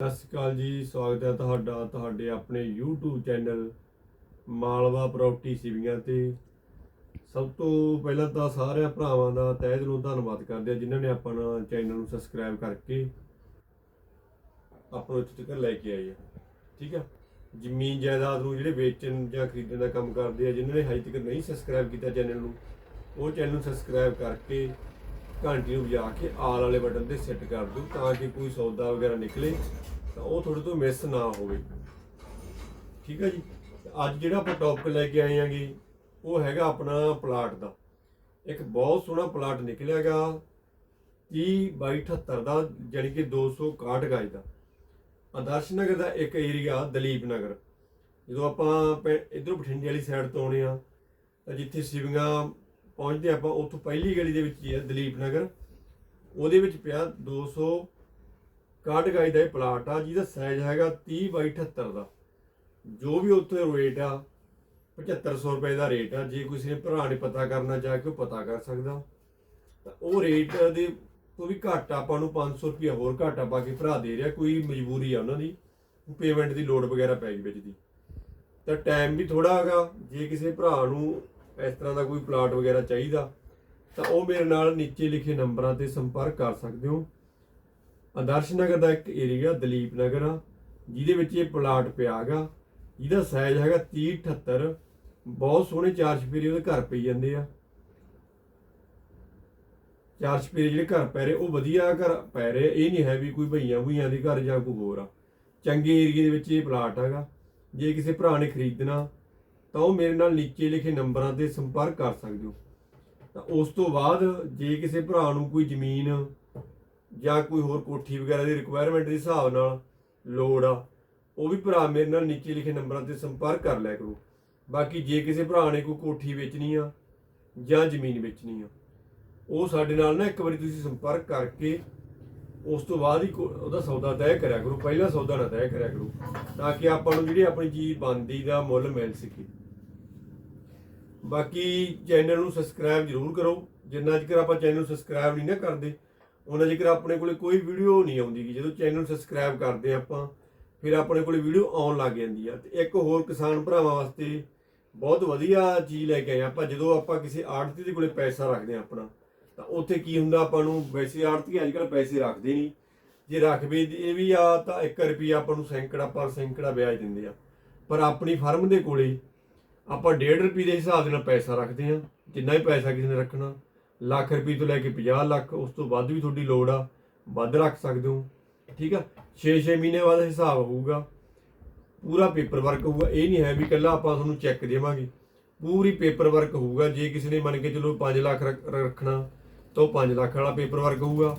ਸਤਿ ਸ਼੍ਰੀ ਅਕਾਲ ਜੀ, ਸਵਾਗਤ ਹੈ ਤੁਹਾਡਾ, ਤੁਹਾਡੇ ਆਪਣੇ YouTube channel Malwa property Siviyan ਤੇ। ਸਭ ਤੋਂ ਪਹਿਲਾਂ ਤਾਂ ਸਾਰਿਆਂ ਭਰਾਵਾਂ ਦਾ ਤਹਿ ਦਿਲੋਂ ਧੰਨਵਾਦ ਕਰਦੇ ਆ ਜਿਨ੍ਹਾਂ ਨੇ ਆਪਣਾ ਚੈਨਲ ਨੂੰ ਸਬਸਕ੍ਰਾਈਬ ਕਰਕੇ ਆਪਾਂ ਨੂੰ ਤੱਕ ਲੈ ਕੇ ਆਏ ਆ। ਠੀਕ ਆ? ਜ਼ਮੀਨ ਜਾਇਦਾਦ ਨੂੰ ਜਿਹੜੇ ਵੇਚਣ ਜਾਂ ਖਰੀਦਣ ਦਾ ਕੰਮ ਕਰਦੇ ਆ, ਜਿਨ੍ਹਾਂ ਨੇ ਹਜੇ ਤੱਕ ਨਹੀਂ ਸਬਸਕ੍ਰਾਈਬ ਕੀਤਾ ਚੈਨਲ ਨੂੰ, ਉਹ ਚੈਨਲ ਨੂੰ ਸਬਸਕ੍ਰਾਈਬ ਕਰਕੇ ਘੰਟੀ ਨੂੰ ਵਜਾ ਕੇ ਆਲ ਵਾਲੇ ਬਟਨ ਤੇ ਸੈੱਟ ਕਰ ਦਿਓ ਤਾਂ ਕਿ ਕੋਈ ਸੌਦਾ ਵਗੈਰਾ ਨਿਕਲੇ, ਤਾਂ ਉਹ ਤੁਹਾਡੇ ਤੋਂ ਮਿਸ ਨਾ ਹੋਵੇ। ਠੀਕ ਹੈ ਜੀ? ਅੱਜ ਜਿਹੜਾ ਆਪਾਂ ਟੌਪਿਕ ਲੈ ਕੇ ਆਏ ਆਂਗੇ, ਉਹ ਹੈਗਾ ਆਪਣਾ ਪਲਾਟ ਦਾ। ਇੱਕ ਬਹੁਤ ਸੋਹਣਾ ਪਲਾਟ ਨਿਕਲਿਆਗਾ 30 ਬਾਈ 78 ਦਾ, ਜਾਣੀ ਕਿ 261 ਗਜ ਦਾ। ਆਦਰਸ਼ ਨਗਰ ਦਾ ਇੱਕ ਏਰੀਆ ਦਲੀਪ ਨਗਰ। ਜਦੋਂ ਆਪਾਂ ਪੈ- ਇੱਧਰੋਂ ਬਠਿੰਡੇ ਵਾਲੀ ਸਾਈਡ ਤੋਂ ਆਉਣੇ ਆ ਤਾਂ ਜਿੱਥੇ ਸਿਵੀਆਂ ਪਹੁੰਚਦੇ ਆਪਾਂ ਉੱਥੋਂ ਪਹਿਲੀ ਗਲੀ ਦੇ ਵਿੱਚ ਹੀ ਹੈ ਦਲੀਪ ਨਗਰ। ਉਹਦੇ ਵਿੱਚ ਪਿਆ 261 ਗਾਈ ਦਾ ਇਹ ਪਲਾਟ ਆ, ਜਿਹਦਾ ਸਾਈਜ਼ ਹੈਗਾ 30 ਬਾਈ 78 ਦਾ। ਜੋ ਵੀ ਉੱਥੇ ਰੇਟ ਆ 7500 ਰੁਪਏ ਦਾ ਰੇਟ ਆ। ਜੇ ਕਿਸੇ ਨੇ ਭਰਾ ਨੇ ਪਤਾ ਕਰਨਾ ਚਾਹ ਕੇ ਉਹ ਪਤਾ ਕਰ ਸਕਦਾ। ਤਾਂ ਉਹ ਰੇਟ ਦੇ ਤੋਂ ਵੀ ਘੱਟ ਆਪਾਂ ਨੂੰ 500 ਰੁਪਏ ਹੋਰ ਘੱਟ ਆਪਾਂ ਕੇ ਭਰਾ ਦੇ ਰਿਹਾ, ਕੋਈ ਮਜਬੂਰੀ ਆ ਉਹਨਾਂ ਦੀ। ਪੇਮੈਂਟ ਦੀ ਲੋੜ ਵਗੈਰਾ ਪੈ ਗਈ ਵਿੱਚ ਦੀ। ਤਾਂ ਟਾਈਮ ਵੀ ਥੋੜਾ ਹੈਗਾ। ਜੇ ਕਿਸੇ ਭਰਾ ਨੂੰ ਇਸ ਤਰ੍ਹਾਂ ਦਾ ਕੋਈ ਪਲਾਟ ਵਗੈਰਾ ਚਾਹੀਦਾ, ਤਾਂ ਉਹ ਮੇਰੇ ਨਾਲ ਨੀਚੇ ਲਿਖੇ ਨੰਬਰਾਂ ਤੇ ਸੰਪਰਕ ਕਰ ਸਕਦੇ ਹੋ। ਆਦਰਸ਼ ਨਗਰ ਦਾ ਇੱਕ ਏਰੀਆ ਦਲੀਪ ਨਗਰ ਆ ਜਿਹਦੇ ਵਿੱਚ ਇਹ ਪਲਾਟ ਪਿਆ ਹੈਗਾ। ਜਿਹਦਾ ਸਾਈਜ਼ ਹੈਗਾ 30 78 ਬਹੁਤ ਸੋਹਣੇ ਚਾਰ ਛਪੇਰੇ ਉਹਦੇ ਘਰ ਪਈ ਜਾਂਦੇ ਆ। ਚਾਰ ਛਪੇਰੇ ਜਿਹੜੇ ਘਰ ਪੈ ਰਹੇ, ਉਹ ਵਧੀਆ ਘਰ ਪੈ ਰਹੇ, ਇਹ ਨਹੀਂ ਹੈ ਵੀ ਕੋਈ ਭਈਆਂ ਭੁਈਆਂ ਦੇ ਘਰ ਜਾਂ ਕੋਈ ਹੋਰ ਆ। ਚੰਗੇ ਏਰੀਏ ਦੇ ਵਿੱਚ ਇਹ ਪਲਾਟ ਹੈਗਾ। ਜੇ ਕਿਸੇ ਭਰਾ ਨੇ ਖਰੀਦਣਾ ਤਾਂ ਉਹ ਮੇਰੇ ਨਾਲ ਨੀਚੇ ਲਿਖੇ ਨੰਬਰਾਂ ਤੇ ਸੰਪਰਕ ਕਰ ਸਕਦੇ ਹੋ। ਤਾਂ ਉਸ ਤੋਂ ਬਾਅਦ ਜੇ ਕਿਸੇ ਭਰਾ ਨੂੰ ਕੋਈ ਜ਼ਮੀਨ ਜਾਂ ਕੋਈ ਹੋਰ ਕੋਠੀ ਵਗੈਰਾ ਦੀ ਰਿਕੁਆਇਰਮੈਂਟ ਦੇ ਹਿਸਾਬ ਨਾਲ ਲੋੜ ਆ, ਉਹ ਵੀ ਭਰਾ ਮੇਰੇ ਨਾਲ ਨੀਚੇ ਲਿਖੇ ਨੰਬਰਾਂ ਤੇ ਸੰਪਰਕ ਕਰ ਲਿਆ ਕਰੋ। ਬਾਕੀ ਜੇ ਕਿਸੇ ਭਰਾ ਨੇ ਕੋਈ ਕੋਠੀ ਵੇਚਣੀ ਆ ਜਾਂ ਜ਼ਮੀਨ ਵੇਚਣੀ ਆ, ਉਹ ਸਾਡੇ ਨਾਲ ਨਾ ਇੱਕ ਵਾਰੀ ਤੁਸੀਂ ਸੰਪਰਕ ਕਰਕੇ ਉਸ ਤੋਂ ਬਾਅਦ ਹੀ ਕੋ- ਉਹਦਾ ਸੌਦਾ ਤੈਅ ਕਰਿਆ ਕਰੋ। ਪਹਿਲਾ ਸੌਦਾ ਨਾ ਤੈਅ ਕਰਿਆ ਕਰੋ, ਤਾਂ ਕਿ ਆਪਾਂ ਨੂੰ ਜਿਹੜੀ ਆਪਣੀ ਚੀਜ਼ ਬਣਦੀ ਦਾ ਮੁੱਲ ਮਿਲ ਸਕੇ। ਬਾਕੀ ਚੈਨਲ ਨੂੰ ਸਬਸਕ੍ਰਾਈਬ ਜ਼ਰੂਰ ਕਰੋ। ਜਿੰਨਾ ਚਿਰ ਆਪਾਂ ਚੈਨਲ ਨੂੰ ਸਬਸਕ੍ਰਾਈਬ ਨਹੀਂ ਨਾ ਕਰਦੇ, ਉਹਨਾਂ ਚਿਰ ਆਪਣੇ ਕੋਲੇ ਕੋਈ ਵੀਡੀਓ ਨਹੀਂ ਆਉਂਦੀ ਗੀ। ਜਦੋਂ ਚੈਨਲ ਨੂੰ ਸਬਸਕ੍ਰਾਈਬ ਕਰਦੇ ਆਪਾਂ, ਫਿਰ ਆਪਣੇ ਕੋਲੇ ਵੀਡੀਓ ਆਉਣ ਲੱਗ ਜਾਂਦੀ ਆ। ਤੇ ਇੱਕ ਹੋਰ ਕਿਸਾਨ ਭਰਾਵਾਂ ਵਾਸਤੇ ਬਹੁਤ ਵਧੀਆ ਚੀਜ਼ ਲੈ ਕੇ ਆਏ ਆ। ਆਪਾਂ। ਜਦੋਂ ਆਪਾਂ ਕਿਸੇ ਆੜਤੀ ਦੇ ਕੋਲੇ ਪੈਸਾ ਰੱਖਦੇ ਆ ਆਪਣਾ, ਤਾਂ ਉੱਥੇ ਕੀ ਹੁੰਦਾ ਆਪਾਂ ਨੂੰ? ਵੈਸੇ ਆੜਤੀ ਅੱਜ ਕੱਲ੍ਹ ਪੈਸੇ ਰੱਖਦੇ ਨਹੀਂ। ਜੇ ਰੱਖ ਵੀ ਇਹ ਵੀ ਆ ਤਾਂ 1 ਰੁਪਿਆ ਆਪਾਂ ਨੂੰ ਸੈਂਕੜਾ ਪਰ ਸੈਂਕੜਾ ਵਿਆਜ ਦਿੰਦੇ ਆ। ਪਰ ਆਪਣੀ ਫਰਮ ਦੇ ਕੋਲੇ ਆਪਾਂ 1.5 ਰੁਪਏ ਦੇ ਹਿਸਾਬ ਦੇ ਨਾਲ ਪੈਸਾ ਰੱਖਦੇ ਆ ਜਿੰਨਾ ਹੀ ਪੈਸਾ ਕਿਸੇ ਨੇ ਰੱਖਣਾ, ਲੱਖ ਰੁਪਏ ਤੋਂ ਲੈ ਕੇ 50 ਲੱਖ, ਉਸ ਤੋਂ ਵੱਧ ਵੀ ਤੁਹਾਡੀ ਲੋੜ ਆ, ਵੱਧ ਰੱਖ ਸਕਦੇ ਹੋ, ਠੀਕ ਆ? 6-6 ਮਹੀਨੇ ਬਾਅਦ ਹਿਸਾਬ ਹੋਊਗਾ, ਪੂਰਾ ਪੇਪਰ ਵਰਕ ਹੋਊਗਾ, ਇਹ ਨਹੀਂ ਹੈ ਵੀ ਕੱਲਾ ਆਪਾਂ ਤੁਹਾਨੂੰ ਚੈੱਕ ਦੇਵਾਂਗੇ, ਪੂਰੀ ਪੇਪਰ ਵਰਕ ਹੋਊਗਾ, ਜੇ ਕਿਸੇ ਨੇ ਮੰਨ ਕੇ ਚਲੋ 5 ਲੱਖ ਰੱਖ- ਰੱਖਣਾ, ਤਾਂ ਉਹ 5 ਲੱਖ ਵਾਲਾ ਪੇਪਰ ਵਰਕ ਹੋਊਗਾ,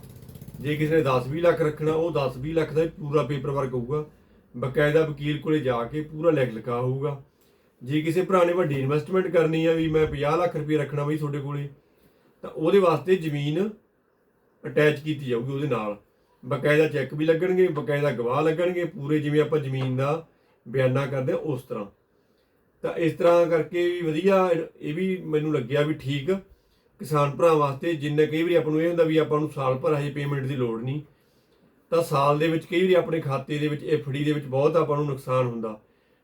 ਜੇ ਕਿਸੇ ਨੇ 10-20 ਲੱਖ ਰੱਖਣਾ, ਉਹ 10-20 ਲੱਖ ਦਾ ਹੀ ਪੂਰਾ ਪੇਪਰ ਵਰਕ ਹੋਊਗਾ, ਬਕਾਇਦਾ ਵਕੀਲ ਕੋਲੇ ਜਾ ਕੇ ਪੂਰਾ ਲਿਖ ਲਿਖਾ ਹੋਊਗਾ ਜੇ ਕਿਸੇ ਭਰਾ ਨੇ ਵੱਡੀ ਇਨਵੈਸਟਮੈਂਟ ਕਰਨੀ ਆ ਵੀ ਮੈਂ 50 ਲੱਖ ਰੁਪਏ ਰੱਖਣਾ ਬਈ ਤੁਹਾਡੇ ਕੋਲੇ, ਤਾਂ ਉਹਦੇ ਵਾਸਤੇ ਜ਼ਮੀਨ ਅਟੈਚ ਕੀਤੀ ਜਾਊਗੀ ਉਹਦੇ ਨਾਲ। ਬਕਾਇਦਾ ਚੈੱਕ ਵੀ ਲੱਗਣਗੇ, ਬਕਾਇਦਾ ਗਵਾਹ ਲੱਗਣਗੇ, ਪੂਰੇ ਜਿਵੇਂ ਆਪਾਂ ਜ਼ਮੀਨ ਦਾ ਬਿਆਨਾ ਕਰਦੇ ਆ ਉਸ ਤਰ੍ਹਾਂ। ਤਾਂ ਇਸ ਤਰ੍ਹਾਂ ਕਰਕੇ ਵੀ ਵਧੀਆ, ਇਹ ਵੀ ਮੈਨੂੰ ਲੱਗਿਆ ਵੀ ਠੀਕ। ਕਿਸਾਨ ਭਰਾ ਵਾਸਤੇ ਜਿੰਨੇ ਕਈ ਵਾਰੀ ਆਪਾਂ ਨੂੰ ਇਹ ਹੁੰਦਾ ਵੀ ਆਪਾਂ ਨੂੰ ਸਾਲ ਭਰ ਹਜੇ ਪੇਮੈਂਟ ਦੀ ਲੋੜ ਨਹੀਂ। ਤਾਂ ਸਾਲ ਦੇ ਵਿੱਚ ਕਈ ਵਾਰੀ ਆਪਣੇ ਖਾਤੇ ਦੇ ਵਿੱਚ ਐਫਡੀ ਦੇ ਵਿੱਚ ਬਹੁਤ ਆਪਾਂ ਨੂੰ ਨੁਕਸਾਨ ਹੁੰਦਾ।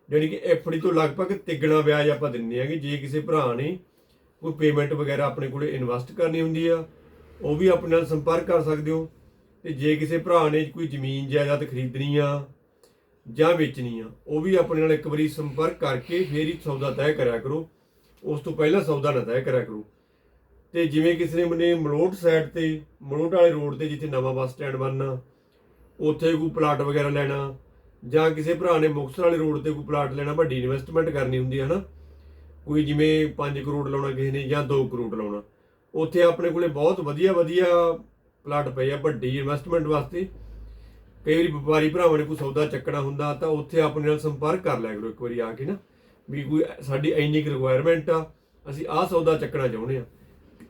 ਜਾਣੀ ਕਿ ਐਫਡੀ ਤੋਂ ਲਗਭਗ ਤਿੱਗਣਾ ਵਿਆਜ ਆਪਾਂ ਦਿੰਦੇ ਆਂਗੇ ਜੇ ਕਿਸੇ ਭਰਾ ਨੇ ਕੋਈ ਪੇਮੈਂਟ ਵਗੈਰਾ ਆਪਣੇ ਕੋਲੇ ਇਨਵੈਸਟ ਕਰਨੀ ਹੁੰਦੀ ਆ, ਉਹ ਵੀ ਆਪਣੇ ਨਾਲ ਸੰਪਰਕ ਕਰ ਸਕਦੇ ਹੋ। ਤੇ ਜੇ ਕਿਸੇ ਭਰਾ ਨੇ ਕੋਈ ਜ਼ਮੀਨ ਜਾਇਦਾਦ ਖਰੀਦਣੀ ਆ ਜਾਂ ਵੇਚਣੀ ਆ, ਉਹ ਵੀ ਆਪਣੇ ਨਾਲ ਇੱਕ ਵਾਰੀ ਸੰਪਰਕ ਕਰਕੇ ਫੇਰ ਹੀ ਸੌਦਾ ਤੈਅ ਕਰਿਆ ਕਰੋ। ਉਸ ਤੋਂ ਪਹਿਲਾਂ ਸੌਦਾ ਨਾ ਤੈਅ ਕਰਿਆ ਕਰੋ। ਤੇ ਜਿਵੇਂ ਕਿਸੇ ਨੇ ਮਨੇ ਮਲੋਟ ਸਾਈਡ ਤੇ, ਮਲੋਟ ਵਾਲੇ ਰੋਡ ਤੇ ਜਿੱਥੇ ਨਵਾਂ ਬੱਸ ਸਟੈਂਡ ਬਣਨਾ, ਉੱਥੇ ਕੋਈ ਪਲਾਟ ਵਗੈਰਾ ਲੈਣਾ ਜਾਂ ਕਿਸੇ ਭਰਾ ਨੇ ਮੁਕਤਸਰ ਵਾਲੇ ਰੋਡ ਤੇ ਕੋਈ ਪਲਾਟ ਲੈਣਾ, ਵੱਡੀ ਇਨਵੈਸਟਮੈਂਟ ਕਰਨੀ ਹੁੰਦੀ ਹੈ ਨਾ, ਕੋਈ ਜਿਵੇਂ 5 ਕਰੋੜ ਲਾਉਣਾ ਕਿਸੇ ਨੇ ਜਾਂ 2 ਕਰੋੜ ਲਾਉਣਾ, ਉੱਥੇ ਆਪਣੇ ਕੋਲੇ ਬਹੁਤ ਵਧੀਆ ਵਧੀਆ ਪਲਾਟ ਪਏ ਆ, ਵੱਡੀ ਇਨਵੈਸਟਮੈਂਟ ਵਾਸਤੇ। ਕਈ ਵਾਰੀ ਵਪਾਰੀ ਭਰਾਵਾਂ ਨੇ ਕੋਈ ਸੌਦਾ ਚੱਕਣਾ ਹੁੰਦਾ, ਤਾਂ ਉੱਥੇ ਆਪਣੇ ਨਾਲ ਸੰਪਰਕ ਕਰ ਲਿਆ ਕਰੋ ਇੱਕ ਵਾਰੀ ਆ ਕੇ ਨਾ, ਵੀ ਕੋਈ ਸਾਡੀ ਇੰਨੀ ਕੁ ਰਿਕੁਆਇਰਮੈਂਟ ਆ, ਅਸੀਂ ਆਹ ਸੌਦਾ ਚੱਕਣਾ ਚਾਹੁੰਦੇ ਆ।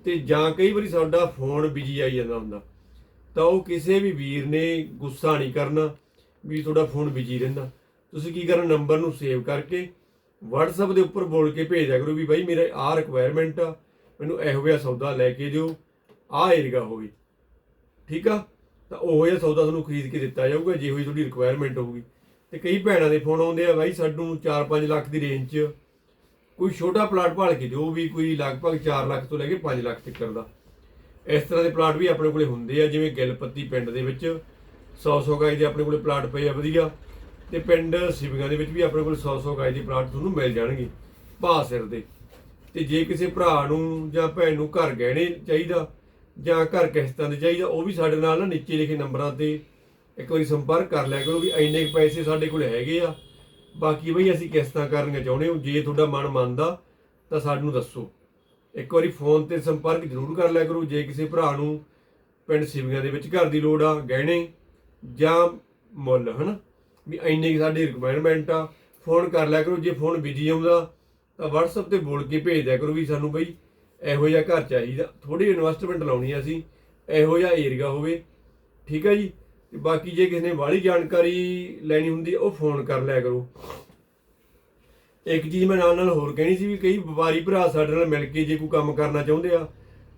ਤੇ ਜਾਂ ਕਈ ਵਾਰੀ ਸਾਡਾ ਫੋਨ ਬਿਜ਼ੀ ਆਈ ਜਾਂਦਾ ਹੁੰਦਾ, ਤਾਂ ਉਹ ਕਿਸੇ ਵੀ ਵੀਰ ਨੇ ਗੁੱਸਾ ਨਹੀਂ ਕਰਨਾ ਵੀ ਤੁਹਾਡਾ ਫੋਨ ਬਿਜ਼ੀ ਰਹਿੰਦਾ। ਤੁਸੀਂ ਕੀ ਕਰਨਾ, ਨੰਬਰ ਨੂੰ ਸੇਵ ਕਰਕੇ WhatsApp ਦੇ ਉੱਪਰ ਬੋਲ ਕੇ ਭੇਜ ਦਿਆ ਕਰੋ ਵੀ ਬਾਈ ਮੇਰਾ ਆਹ ਰਿਕੁਆਇਰਮੈਂਟ ਆ, ਮੈਨੂੰ ਇਹੋ ਜਿਹਾ ਸੌਦਾ ਲੈ ਕੇ ਦਿਓ, ਆਹ ਏਰੀਆ ਹੋਵੇ। ਠੀਕ ਆ? ਤਾਂ ਉਹ ਜਿਹਾ ਸੌਦਾ ਤੁਹਾਨੂੰ ਖਰੀਦ ਕੇ ਦਿੱਤਾ ਜਾਊਗਾ ਜਿਹੋ ਹੋਈ ਤੁਹਾਡੀ ਰਿਕੁਆਇਰਮੈਂਟ ਹੋਊਗੀ। ਤੇ ਕਈ ਭੈਣਾਂ ਦੇ ਫੋਨ ਆਉਂਦੇ ਆ ਬਾਈ ਸਾਨੂੰ 4-5 ਲੱਖ ਦੀ ਰੇਂਜ 'ਚ। ਕੋਈ ਛੋਟਾ ਪਲਾਟ ਭਾਲ ਕੇ ਦਿਓ ਵੀ ਕੋਈ ਲਗਭਗ 4 ਲੱਖ ਤੋਂ ਲੈ ਕੇ 5 ਲੱਖ ਤੱਕ ਦਾ। ਇਸ ਤਰ੍ਹਾਂ ਦੇ ਪਲਾਟ ਵੀ ਆਪਣੇ ਕੋਲੇ ਹੁੰਦੇ ਆ, ਜਿਵੇਂ ਗਿਲਪੱਤੀ ਪਿੰਡ ਦੇ ਵਿੱਚ। 100-100 ਗਾਈ ਦੇ ਆਪਣੇ ਕੋਲੇ ਪਲਾਟ ਪਏ ਆ, ਵਧੀਆ। ਤੇ ਪਿੰਡ ਸਿਵੀਆਂ ਦੇ ਵਿੱਚ ਵੀ ਆਪਣੇ ਕੋਲ 100-100 ਗਾਈ ਦੇ ਪਲਾਟ ਤੁਹਾਨੂੰ ਮਿਲ ਜਾਣਗੇ, ਭਾਅ ਸਿਰ ਦੇ। ਤੇ ਜੇ ਕਿਸੇ ਭਰਾ ਨੂੰ ਜਾਂ ਭੈਣ ਨੂੰ ਘਰ ਗਹਿਣੇ ਚਾਹੀਦਾ, ਜਾਂ ਘਰ ਕਿਸ਼ਤਾਂ ਦੇ ਚਾਹੀਦਾ, ਉਹ ਵੀ ਸਾਡੇ ਨਾਲ ਨਾ ਨੀਚੇ ਲਿਖੇ ਨੰਬਰਾਂ ਤੇ ਇੱਕ ਵਾਰੀ ਸੰਪਰਕ ਕਰ ਲਿਆ ਕਰੋ ਵੀ ਇੰਨੇ ਕੁ ਪੈਸੇ ਸਾਡੇ ਕੋਲ ਹੈਗੇ ਆ। ਬਾਕੀ ਬਈ ਅਸੀਂ ਕਿਸ਼ਤਾਂ ਕਰਨੀਆਂ ਚਾਹੁੰਦੇ ਹਾਂ, ਜੇ ਤੁਹਾਡਾ ਮਨ ਮੰਨਦਾ ਤਾਂ ਸਾਨੂੰ ਦੱਸੋ। ਇੱਕ ਵਾਰੀ ਫੋਨ ਤੇ ਸੰਪਰਕ ਜ਼ਰੂਰ ਕਰ ਲਿਆ ਕਰੋ, ਜੇ ਕਿਸੇ ਭਰਾ ਨੂੰ ਪਿੰਡ ਸਿਵੀਆਂ ਦੇ ਵਿੱਚ ਘਰ ਦੀ ਲੋੜ ਆ, ਗਹਿਣੇ ਜਾਂ ਮੁੱਲ, ਹਨਾ? ਵੀ ਇੰਨੇ ਕੁ ਸਾਡੀ ਰਿਕੁਆਇਰਮੈਂਟ ਆ ਫੋਨ ਕਰ ਲਿਆ ਕਰੋ, ਜੇ ਫੋਨ ਬਿਜ਼ੀ ਆਉਂਦਾ, ਤਾਂ WhatsApp ਤੇ ਬੋਲ ਕੇ ਭੇਜ ਦਿਆ ਕਰੋ ਵੀ ਸਾਨੂੰ ਬਈ ਇਹੋ ਜਿਹਾ ਘਰ ਚਾਹੀਦਾ। ਥੋੜੀ ਇਨਵੈਸਟਮੈਂਟ ਲਾਉਣੀ ਆ ਅਸੀਂ, ਇਹੋ ਜਿਹਾ ਏਰੀਆ ਹੋਵੇ, ਠੀਕ ਹੈ ਜੀ? ਤੇ ਬਾਕੀ ਜੇ ਕਿਸੇ ਨੇ ਵਾਲੀ ਜਾਣਕਾਰੀ ਲੈਣੀ ਹੁੰਦੀ, ਉਹ ਫੋਨ ਕਰ ਲਿਆ ਕਰੋ। ਇੱਕ ਚੀਜ਼ ਮੈਂ ਨਾਲ ਨਾਲ ਹੋਰ ਕਹਿਣੀ ਸੀ ਵੀ ਕਈ ਵਪਾਰੀ ਭਰਾ ਸਾਡੇ ਨਾਲ ਮਿਲ ਕੇ ਜੇ ਕੋਈ ਕੰਮ ਕਰਨਾ ਚਾਹੁੰਦੇ ਆ,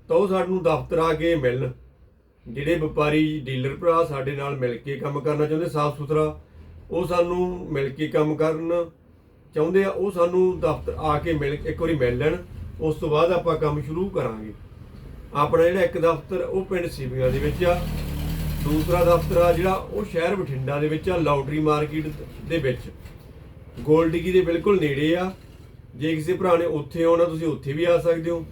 ਤਾਂ ਉਹ ਸਾਨੂੰ ਦਫ਼ਤਰ ਆ ਕੇ ਮਿਲਣ। ਜਿਹੜੇ ਵਪਾਰੀ ਡੀਲਰ ਭਰਾ ਸਾਡੇ ਨਾਲ ਮਿਲ ਕੇ ਕੰਮ ਕਰਨਾ ਚਾਹੁੰਦੇ, ਸਾਫ਼ ਸੁਥਰਾ, ਉਹ ਸਾਨੂੰ ਮਿਲ ਕੇ ਕੰਮ ਕਰਨ ਚਾਹੁੰਦੇ ਆ, ਉਹ ਸਾਨੂੰ ਦਫ਼ਤਰ ਆ ਕੇ ਮਿਲ, ਇੱਕ ਵਾਰੀ ਮਿਲ ਲੈਣ, ਉਸ ਤੋਂ ਬਾਅਦ ਆਪਾਂ ਕੰਮ ਸ਼ੁਰੂ ਕਰਾਂਗੇ। ਆਪਣਾ ਜਿਹੜਾ ਇੱਕ ਦਫ਼ਤਰ, ਉਹ ਪਿੰਡ ਸਿਵੀਆਂ ਦੇ ਵਿੱਚ ਆ। ਦੂਸਰਾ ਦਫ਼ਤਰ ਆ ਜਿਹੜਾ, ਉਹ ਸ਼ਹਿਰ ਬਠਿੰਡਾ ਦੇ ਵਿੱਚ ਆ, ਲਾਟਰੀ ਮਾਰਕੀਟ ਦੇ ਵਿੱਚ। ਗੋਲਡਿਗੀ ਦੇ ਬਿਲਕੁਲ ਨੇੜੇ ਆ। ਜੇ ਕਿਸੇ ਭਰਾ ਨੇ ਉੱਥੇ ਆਉਣਾ, ਤੁਸੀਂ ਉੱਥੇ ਵੀ ਆ ਸਕਦੇ ਹੋ।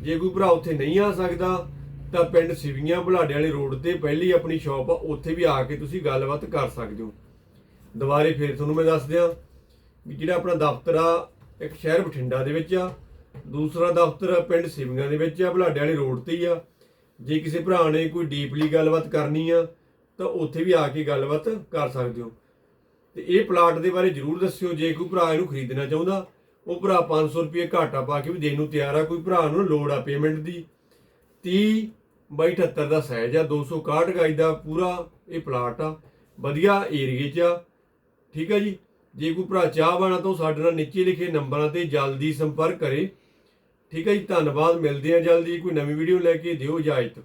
ਜੇ ਕੋਈ ਭਰਾ ਉੱਥੇ ਨਹੀਂ ਆ ਸਕਦਾ ਤਾਂ ਪਿੰਡ ਸਿਵੀਆਂ ਬੁਲਾਡੇ ਵਾਲੇ ਰੋਡ ਤੇ ਪਹਿਲੀ ਆਪਣੀ ਸ਼ਾਪ ਆ, ਉੱਥੇ ਵੀ ਆ ਕੇ ਤੁਸੀਂ ਗੱਲਬਾਤ ਕਰ ਸਕਦੇ ਹੋ। ਦੁਬਾਰੇ ਫੇਰ ਤੁਹਾਨੂੰ ਮੈਂ ਦੱਸ ਦਿਆਂ ਵੀ ਜਿਹੜਾ ਆਪਣਾ ਦਫ਼ਤਰ ਆ, ਇੱਕ ਸ਼ਹਿਰ ਬਠਿੰਡਾ ਦੇ ਵਿੱਚ ਆ, ਦੂਸਰਾ ਦਫ਼ਤਰ ਪਿੰਡ ਸਿਵੀਆਂ ਦੇ ਵਿੱਚ ਆ, ਬੁਲਾਡੇ ਵਾਲੇ ਰੋਡ ਤੇ ਹੀ ਆ। ਜੇ ਕਿਸੇ ਭਰਾ ਨੇ ਕੋਈ ਡੀਪਲੀ ਗੱਲਬਾਤ ਕਰਨੀ ਆ, ਤਾਂ ਉੱਥੇ ਵੀ ਆ ਕੇ ਗੱਲਬਾਤ ਕਰ ਸਕਦੇ ਹੋ। ਤੇ ਇਹ ਪਲਾਟ ਦੇ ਬਾਰੇ ਜਰੂਰ ਦੱਸਿਓ, ਜੇ ਕੋਈ ਭਰਾ ਇਹਨੂੰ ਖਰੀਦਣਾ ਚਾਹੁੰਦਾ, ਉਹ ਭਰਾ 500 ਰੁਪਏ ਘਾਟਾ ਪਾ ਕੇ ਵੀ ਦੇਣ ਨੂੰ ਤਿਆਰ ਆ, ਕੋਈ ਭਰਾ ਨੂੰ ਲੋੜ ਆ ਪੇਮੈਂਟ ਦੀ। 30 ਬਾਈ 78 ਦਾ ਸਾਈਜ਼ ਆ 261 ਗਾਈ ਦਾ ਪੂਰਾ ਇਹ ਪਲਾਟ ਆ, ਵਧੀਆ ਏਰੀਏ 'ਚ ਆ। ਠੀਕ ਆ ਜੀ? ਜੇ ਕੋਈ ਭਰਾ ਚਾਹ ਬਣਾ ਤਾਂ ਉਹ ਸਾਡੇ ਨਾਲ ਨੀਚੇ ਲਿਖੇ ਨੰਬਰਾਂ ਤੇ ਜਲਦੀ ਸੰਪਰਕ ਕਰੇ। ਠੀਕ ਹੈ ਜੀ? ਧੰਨਵਾਦ, ਮਿਲਦੇ ਆ ਜਲਦੀ। ਕੋਈ ਨਵੀਂ ਵੀਡੀਓ ਲੈ ਕੇ ਦਿਓ ਇਜਾਜ਼ਤ।